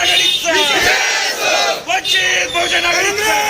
आघाडीचा वंचित बहुजन आघाडीचा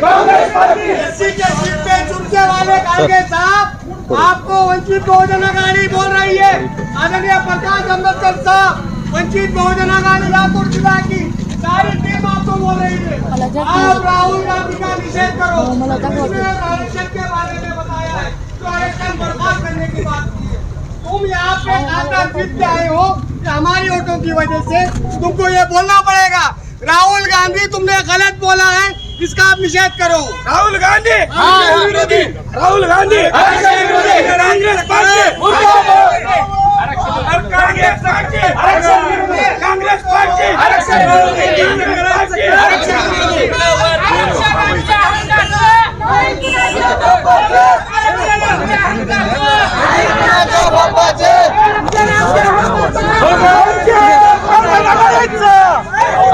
Congress party. SC के सीट पे चुनने वाले खारगे साहब आपको वंचित बहुजन आघाड़ी बोल रही है। आदरणीय प्रकाश अंबेडकर साहब वंचित बहुजन आघाड़ी लातूर जिला की सारी टीम आपको बोल रही है। आप राहुल गांधी का निषेध करो। आरक्षण के बारे में बताया है। तो आरक्षण बर्बाद करने की बात की है। तुम यहाँ पे खासदार जीत के आए हो कि हमारी वोटों की वजह से तुमको ये बोलना पड़ेगा। राहुल गांधी तुमने गलत बोला है। इसका आप निषेध करो? राहुल गांधी। विरोधी। राहुल गांधी। कांग्रेस पार्टी। कांग्रेस पार्टी आरक्षण विरोधी। कांग्रेस पार्टी। आरक्षण विरोधी। कांग्रेस पार्टी। आरक्षण विरोधी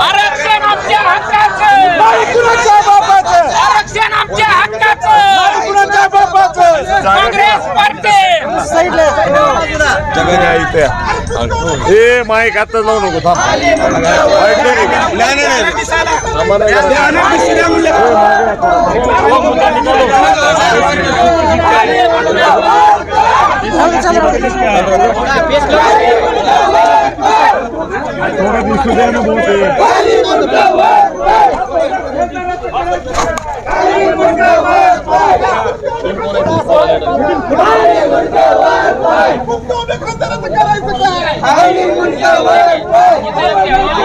आरक्षण आमच्या हक्काचं आरक्षण आमच्या हक्काचं काँग्रेस पार्टी हे माईक आता लावू नको थांब. सगळे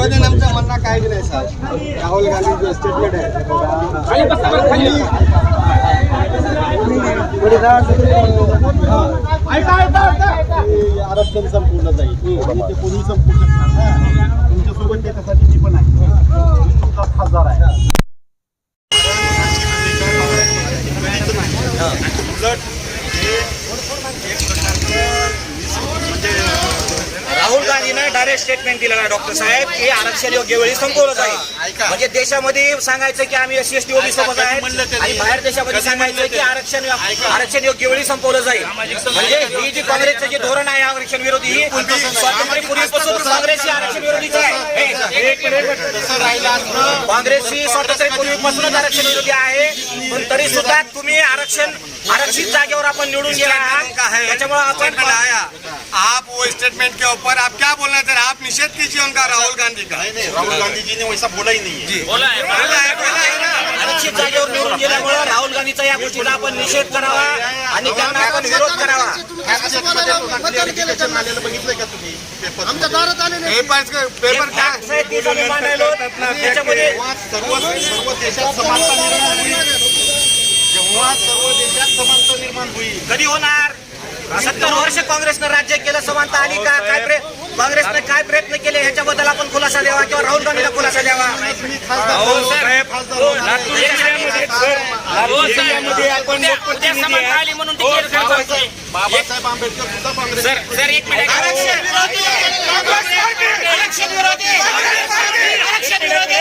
निवेदन आमचं म्हणणं काय दिलंय सर राहुल गांधी स्टेटमेंट आहे. आरक्षण संपूर्ण जाईल. ते कोणी संपू शकणार नाही. तुमच्यासोबत त्याच्यासाठी मी पण आहे. तुमचा खासदार आहे. एक प्रकारचं डायरेक्ट स्टेटमेंट दिलं ना डॉक्टर साहेब. की आरक्षण योग्य वेळी संपवलं जाईल. म्हणजे देशामध्ये सांगायचं की आम्ही एससी एसटी ओबी सोबत आहे आणि बाहेर देशामध्ये सांगायचं की आरक्षण आरक्षण योग्य वेळी संपवलं जाईल. म्हणजे ही जी काँग्रेसचं जे धोरण आहे आरक्षण विरोधी ही स्वातंत्र्यपूर्वीपासून काँग्रेस ही आरक्षण विरोधीच आहे. हे, एक मिनिट. काँग्रेस ही स्वातंत्र्यपूर्वीपासूनच आरक्षण विरोधी आहे. पण तरी सुद्धा तुम्ही आरक्षण आरक्षित जागेवर आपण निवडून गेला त्याच्यामुळे आपण आप वो स्टेटमेंट के ऊपर आप क्या बोलना चाह रहे हैं? आप निषेध कीजिए उनका राहुल गांधी का। राहुल गांधी जी ने वैसा बोला ही नहीं है। बोला है बोला है ना। आरक्षित जागेवर निवडून गेल्यामुळे राहुल गांधीचा या गोष्टीला आपण निषेध करावा आणि त्यांना आपण विरोध करावा. आमच्या दारात आले नाही पेपर पेपर. त्याच्यामध्ये सर्व सर्व देशात समानता निर्माण होईल जेव्हा सर्व देशात समानता निर्माण होईल कधी होणार? सत्तर वर्ष काँग्रेसनं राज्य केलं समानता आली का? काय काँग्रेसनं काय प्रयत्न केले? ह्याच्याबद्दल आपण खुलासा द्यावा किंवा राहुल गांधीला खुलासा द्यावा. बाबासाहेब आंबेडकर सुद्धा काँग्रेस सर एक मिनिट. आरक्षण विरोधी आरक्षण विरोधी आरक्षण विरोधी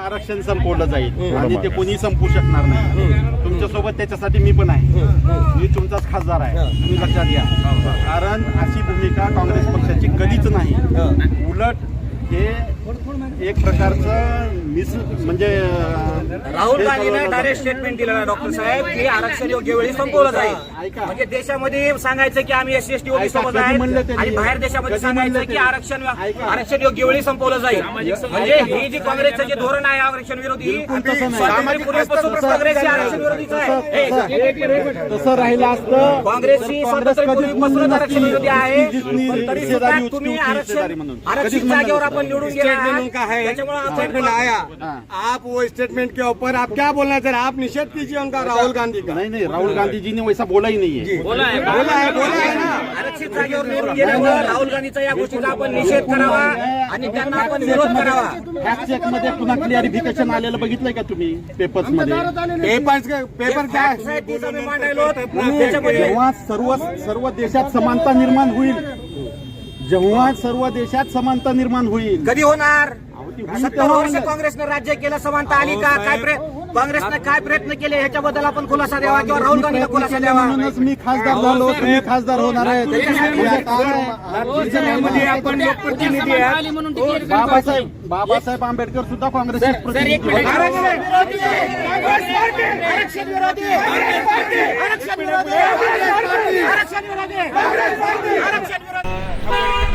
आरक्षण संपवलं जाईल. आणि ते कोणी संपू शकणार नाही. तुमच्यासोबत त्याच्यासाठी मी पण आहे. मी तुमचाच खासदार आहे. तुम्ही लक्षात घ्या. कारण अशी भूमिका काँग्रेस पक्षाची कधीच नाही. उलट हे एक प्रकारचं मिस म्हणजे राहुल गांधीने डायरेक्ट स्टेटमेंट दिलं ना डॉक्टर साहेब की आरक्षण योग्य वेळी संपवलं जाईल. म्हणजे देशामध्ये सांगायचं की आम्ही एससी एसटी ओबी सोबत आहे? आणि बाहेर देशामध्ये सांगायचं की? आरक्षण. आरक्षण योग्य वेळी संपवलं जाईल म्हणजे ही जी काँग्रेसचं जे धोरण आहे आरक्षण विरोधी काँग्रेस आरक्षण विरोधीच आहे हे, तसं राहिलं असतं काँग्रेस तर ही काँग्रेस स्वातंत्र्यपूर्वीपासूनच आरक्षण विरोधी आहे तरी सुद्धा तुम्ही आरक्षण. आरक्षित जागेवर. आपण निवडून गेला स्टेटमेंट. उनका है। त्याच्यामुळे स्टेटमेंट आपण आया। आप वो स्टेटमेंट के ऊपर आप क्या बोलना चाह रहे हैं? आप निषेध कीजिए उनका राहुल गांधी का। नहीं नहीं राहुल गांधी जी ने वैसा बोला ही नहीं है। बोला है बोला है ना। आरक्षित जागेवर निवडून गेल्यामुळे राहुल गांधीचा या गोष्टीचा आपण निषेध करावा आणि त्यांना आपण विरोध करावा. फॅक्ट चेकमध्ये पुन्हा क्लिअरिफिकेशन आलेलं बघितलंय का तुम्ही? पेपर्समध्ये. पेपर पेपर क्या त्याच्यामध्ये सर्व सर्व देशात समानता निर्माण होईल जेव्हा सर्व देशात समानता निर्माण होईल कधी होणार ती होईल सत्तर तेव्हा वर्ष. काँग्रेसनं राज्य केलं समानता आली का काय प्रय- काँग्रेसनं काय प्रयत्न केले ह्याच्याबद्दल आपण खुलासा द्यावा किंवा राहुल गांधीला प्रयत्न खुलासा केले द्यावा म्हणूनच मी खासदार झालो तुम्ही खासदार होणार म्हणजे? आपण लोकप्रतिनिधी गाजवते. बाबासाहेब बाबासाहेब आंबेडकर सुद्धा काँग्रेसचे प्रतिनिधी होते. आरक्षण विरोधी आरक्षण विरोधी आरक्षण विरोधी